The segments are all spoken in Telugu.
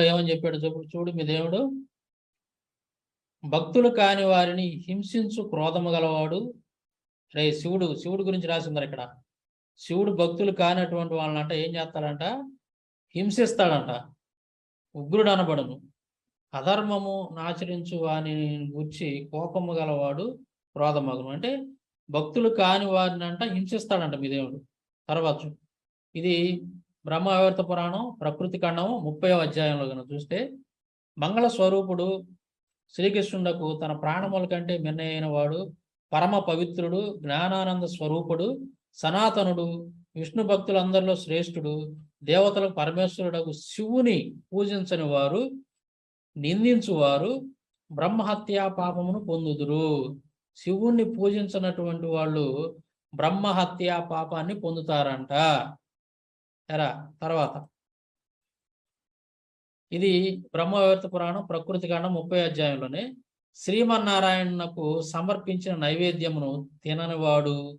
ఏమని చెప్పాడు. చూపుడు చూడు మీ దేవుడు భక్తులు కాని వారిని హింసించు క్రోధము గలవాడు. రే శివుడు శివుడు గురించి రాసిందరు ఇక్కడ. శివుడు భక్తులు కానటువంటి వాళ్ళంట ఏం చేస్తాడంట? హింసిస్తాడంట. ఉగ్రుడు అనబడును. అధర్మము నాచరించు వాని గుర్చి కోపము గలవాడు క్రోధమగును. అంటే భక్తులు కాని వారిని అంట హింసిస్తాడంట మీ దేవుడు. తర్వాత ఇది బ్రహ్మవ్యవర్త పురాణం ప్రకృతి ఖండం ముప్పై అధ్యాయంలో కనుక చూస్తే మంగళ స్వరూపుడు శ్రీకృష్ణుడకు తన ప్రాణముల కంటే మిన్నయైన వాడు పరమ పవిత్రుడు జ్ఞానానంద స్వరూపుడు సనాతనుడు విష్ణు భక్తులందరిలో శ్రేష్ఠుడు దేవతలకు పరమేశ్వరుడకు శివుని పూజించని వారు నిందించువారు బ్రహ్మహత్యా పాపమును పొందుదురు. శివుణ్ణి పూజించినటువంటి వాళ్ళు బ్రహ్మహత్యా పాపాన్ని పొందుతారంట. ఎరా తర్వాత. ఇది బ్రహ్మవేత్త పురాణం ప్రకృతి కాండం ముప్పై అధ్యాయంలోనే. శ్రీమన్నారాయణకు సమర్పించిన నైవేద్యమును తిననివాడు.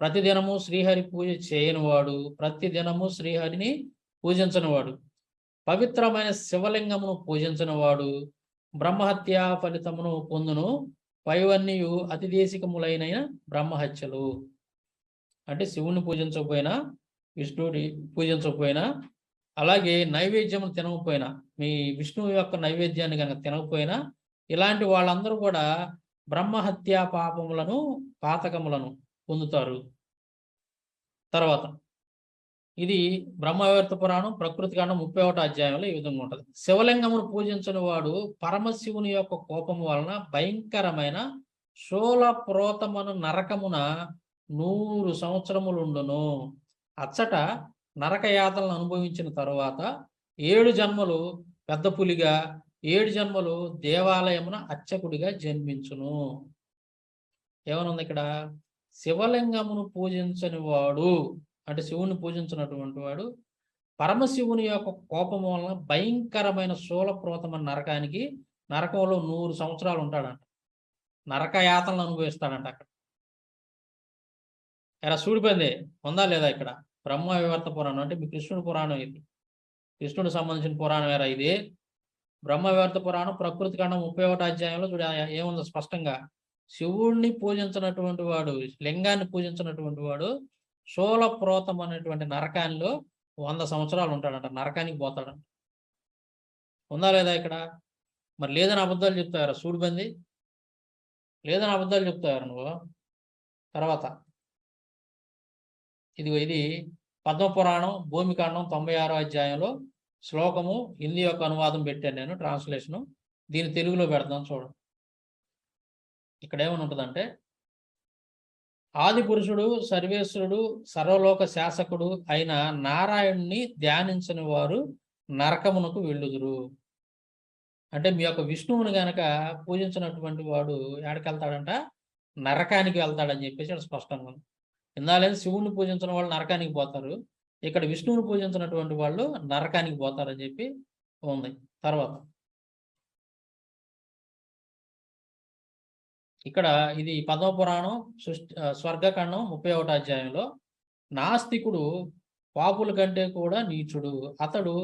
ప్రతిదినము శ్రీహరి పూజ చేయనివాడు. ప్రతిదినము శ్రీహరిని పూజించనివాడు. పవిత్రమైన శివలింగమును పూజించినవాడు. బ్రహ్మహత్యా ఫలితమును పొందును. పైవన్నీయు అతిదేశికములైన బ్రహ్మహత్యలు. అంటే శివుని పూజించకపోయినా విష్ణుడి పూజించకపోయినా అలాగే నైవేద్యం తినకపోయినా మీ విష్ణువు యొక్క నైవేద్యాన్ని కనుక తినకపోయినా ఇలాంటి వాళ్ళందరూ కూడా బ్రహ్మహత్యా పాపములను పాతకములను పొందుతారు. తర్వాత ఇది బ్రహ్మవేత్త పురాణం ప్రకృతి కాండం ముప్పై ఒకటో అధ్యాయంలో ఈ విధంగా ఉంటుంది. శివలింగమును పూజించిన వాడు పరమశివుని యొక్క కోపము వలన భయంకరమైన శూల ప్రోతమను నరకమున నూరు సంవత్సరములుండును. అచ్చట నరకయాతలను అనుభవించిన తరువాత ఏడు జన్మలు పెద్ద పులిగా ఏడు జన్మలు దేవాలయమున అర్చకుడిగా జన్మించును. ఏమనుంది ఇక్కడ? శివలింగమును పూజించని వాడు అంటే శివుని పూజించినటువంటి వాడు పరమశివుని యొక్క కోపం వలన భయంకరమైన శూలప్రోతమైన నరకానికి నరకంలో నూరు సంవత్సరాలు ఉంటాడంట. నరకయాతలను అనుభవిస్తాడంట అక్కడ. ఎలా చూడిపోయింది ఉందా లేదా ఇక్కడ? బ్రహ్మ వివర్త పురాణం అంటే మీ కృష్ణుడి పురాణం ఇది. కృష్ణుడు సంబంధించిన పురాణం వేరా ఇది? బ్రహ్మ వివర్త పురాణం ప్రకృతి కాండం ముప్పై ఒకటి అధ్యాయంలో చూడ ఏముంది స్పష్టంగా. శివుణ్ణి పూజించినటువంటి వాడు లింగాన్ని పూజించినటువంటి వాడు శూలప్రోతం అనేటువంటి నరకానిలో వంద సంవత్సరాలు ఉంటాడంట నరకానికి పోతాడంట. ఉందా లేదా ఇక్కడ? మరి లేదని అబద్ధాలు చెప్తావారా? సూడిబంది లేదని అబద్ధాలు చెప్తావారు నువ్వు? తర్వాత ఇది ఇది పద్మపురాణం భూమికాండం తొంభై ఆరో అధ్యాయంలో శ్లోకము హిందీ యొక్క అనువాదం పెట్టాను నేను ట్రాన్స్లేషను దీన్ని తెలుగులో పెడతాను చూడండి. ఇక్కడ ఏమని ఉంటుందంటే ఆది పురుషుడు సర్వేశ్వరుడు సర్వలోక శాసకుడు అయిన నారాయణుని ధ్యానించని వారు నరకమునకు వెళ్ళుదురు. అంటే మీ యొక్క విష్ణువుని గనక పూజించినటువంటి వాడు ఎక్కడికి వెళ్తాడంట? నరకానికి వెళ్తాడని చెప్పేసి స్పష్టంగా ఉంది. ఇందాలేదు శివుని పూజించిన వాళ్ళు నరకానికి పోతారు ఇక్కడ విష్ణువుని పూజించినటువంటి వాళ్ళు నరకానికి పోతారని చెప్పి ఉంది. తర్వాత ఇక్కడ ఇది పద్మపురాణం సృష్టి స్వర్గఖండం ముప్పై ఒకటో అధ్యాయంలో నాస్తికుడు పాపుల కంటే కూడా నీచుడు అతడు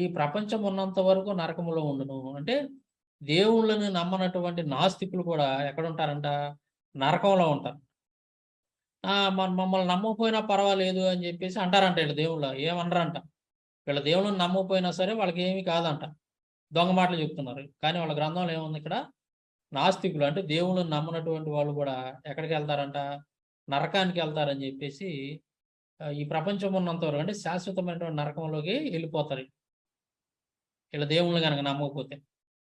ఈ ప్రపంచం ఉన్నంత వరకు నరకములో ఉండును. అంటే దేవుళ్ళని నమ్మనటువంటి నాస్తికులు కూడా ఎక్కడ ఉంటారంట? నరకంలో ఉంటారు. మన మమ్మల్ని నమ్మకపోయినా పర్వాలేదు అని చెప్పేసి అంటారంట వీళ్ళ దేవుళ్ళ. ఏమనరంట? వీళ్ళ దేవుళ్ళని నమ్మకపోయినా సరే వాళ్ళకి ఏమీ కాదంట. దొంగ మాటలు చెప్తున్నారు. కానీ వాళ్ళ గ్రంథంలో ఏముంది ఇక్కడ? నాస్తికులు అంటే దేవుళ్ళని నమ్మనటువంటి వాళ్ళు కూడా ఎక్కడికి వెళ్తారంట? నరకానికి వెళ్తారని చెప్పేసి ఈ ప్రపంచం ఉన్నంత వరకు అంటే శాశ్వతమైనటువంటి నరకంలోకి వెళ్ళిపోతారు. వీళ్ళ దేవుళ్ళు కనుక నమ్మకపోతే.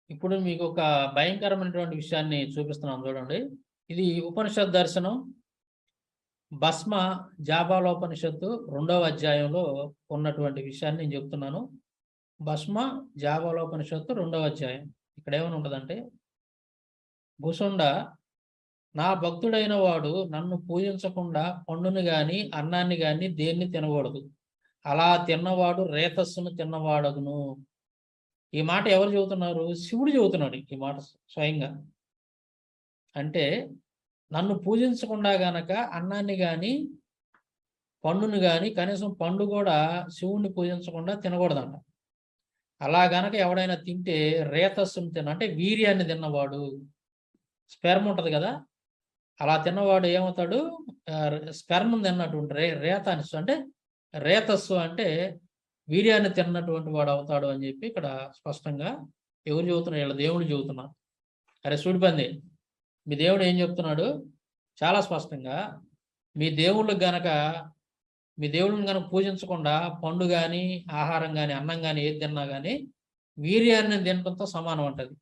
ఇప్పుడు మీకు ఒక భయంకరమైనటువంటి విషయాన్ని చూపిస్తున్నాను చూడండి. ఇది ఉపనిషత్ దర్శనం. భస్మ జాబాలోపనిషత్తు రెండవ అధ్యాయంలో ఉన్నటువంటి విషయాన్ని నేను చెప్తున్నాను. భస్మ జాబాలోపనిషత్తు రెండవ అధ్యాయం. ఇక్కడ ఏమని ఉంటుందంటే భూసుండ నా భక్తుడైన వాడు నన్ను పూజించకుండా పండుని గాని అన్నాన్ని గాని దేన్ని తినకూడదు. అలా తిన్నవాడు రేతస్సును తిన్నవాడగును. ఈ మాట ఎవరు చెబుతున్నారు? శివుడు చెబుతున్నాడు ఈ మాట స్వయంగా. అంటే నన్ను పూజించకుండా గనక అన్నాన్ని గాని పండుని గాని కనీసం పండు కూడా శివుణ్ణి పూజించకుండా తినకూడదంట. అలా గనక ఎవడైనా తింటే రేతస్సును తిన అంటే వీర్యాన్ని తిన్నవాడు స్పెర్మ్ ఉంటుంది కదా అలా తిన్నవాడు ఏమవుతాడు? స్పెర్మ్ తిన్నటువంటి రే రేతానిస్సు అంటే రేతస్సు అంటే వీర్యాన్ని తిన్నటువంటి వాడు అవుతాడు అని చెప్పి ఇక్కడ స్పష్టంగా ఎవరు చెబుతున్నారు? వీళ్ళ దేవుడు చెబుతున్నారు. అరే చూడిపోయింది మీ దేవుడు ఏం చెప్తున్నాడు? చాలా స్పష్టంగా మీ దేవుళ్ళు గనక మీ దేవుళ్ళని కనుక పూజించకుండా పండు కానీ ఆహారం కానీ అన్నం కానీ ఏది తిన్నా కానీ వీర్యాన్ని తినడంతో సమానం అంటది.